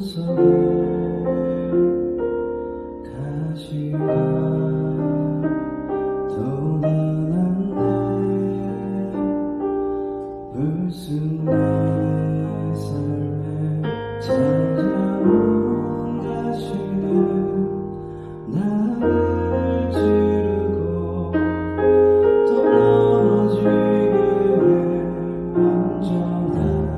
손을 가지다 떠나는데 무슨 내 삶에 찾아온 다시는 나를 지르고 또 떨어지게 안전하고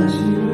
我